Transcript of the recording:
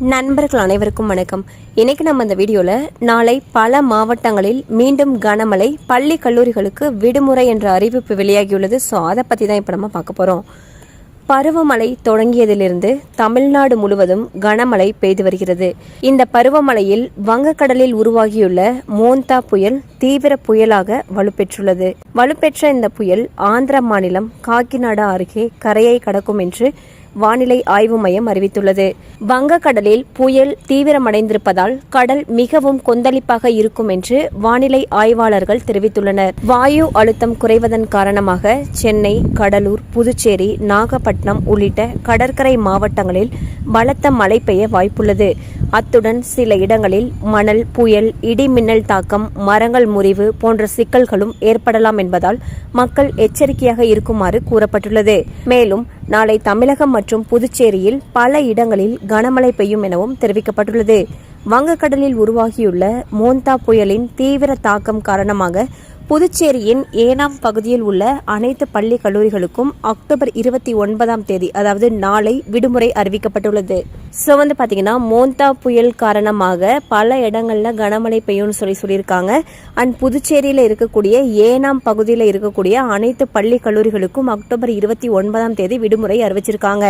நண்பர்கள் அனைவருக்கும் வணக்கம். இன்னைக்கு நம்ம இந்த வீடியோவில் நாளை பல மாவட்டங்களில் மீண்டும் கனமழை பள்ளி கல்லூரிகளுக்கு விடுமுறை என்ற அறிவிப்பு வெளியாகியுள்ளது. ஸோ அதை பற்றி தான் இப்போ நம்ம பார்க்க போகிறோம் பருவமழை தொடங்கியதிலிருந்து தமிழ்நாடு முழுவதும் கனமழை பெய்து வருகிறது. இந்த பருவமழையில் வங்கக்கடலில் உருவாகியுள்ள மோந்தா புயல் தீவிர புயலாக வலுப்பெற்றுள்ளது. வலுப்பெற்ற இந்த புயல் ஆந்திர மாநிலம் காக்கிநாடா அருகே கரையை கடக்கும் என்று வானிலை ஆய்வு மையம் அறிவித்துள்ளது. வங்கக்கடலில் புயல் தீவிரமடைந்திருப்பதால் கடல் மிகவும் கொந்தளிப்பாக இருக்கும் என்று வானிலை ஆய்வாளர்கள் தெரிவித்துள்ளனர். வாயு அழுத்தம் குறைவதன் காரணமாக சென்னை கடலூர் புதுச்சேரி நாகப்பட்டினம் உள்ளிட்ட கடற்கரை மாவட்டங்களில் பலத்த மழை பெய்ய வாய்ப்புள்ளது. அத்துடன் சில இடங்களில் மணல் புயல் இடிமின்னல் தாக்கம் மரங்கள் முறிவு போன்ற சிக்கல்களும் ஏற்படலாம் என்பதால் மக்கள் எச்சரிக்கையாக இருக்குமாறு கூறப்பட்டுள்ளது. மேலும் நாளை தமிழகம் மற்றும் புதுச்சேரியில் பல இடங்களில் கனமழை பெய்யும் எனவும் தெரிவிக்கப்பட்டுள்ளது. வங்கக்கடலில் உருவாகியுள்ள மோந்தா புயலின் தீவிர தாக்கம் காரணமாக புதுச்சேரியின் ஏனாம் பகுதியில் உள்ள அனைத்து பள்ளி கல்லூரிகளுக்கும் அக்டோபர் இருபத்தி ஒன்பதாம் தேதி அதாவது நாளை விடுமுறை அறிவிக்கப்பட்டுள்ளது. ஸோ வந்து பார்த்தீங்கன்னா மோந்தா புயல் காரணமாக பல இடங்களில் கனமழை பெய்யும்னு சொல்லி சொல்லியிருக்காங்க. அண்ட் புதுச்சேரியில் இருக்கக்கூடிய ஏனாம் பகுதியில் இருக்கக்கூடிய அனைத்து பள்ளி கல்லூரிகளுக்கும் அக்டோபர் இருபத்தி ஒன்பதாம் தேதி விடுமுறை அறிவிச்சிருக்காங்க.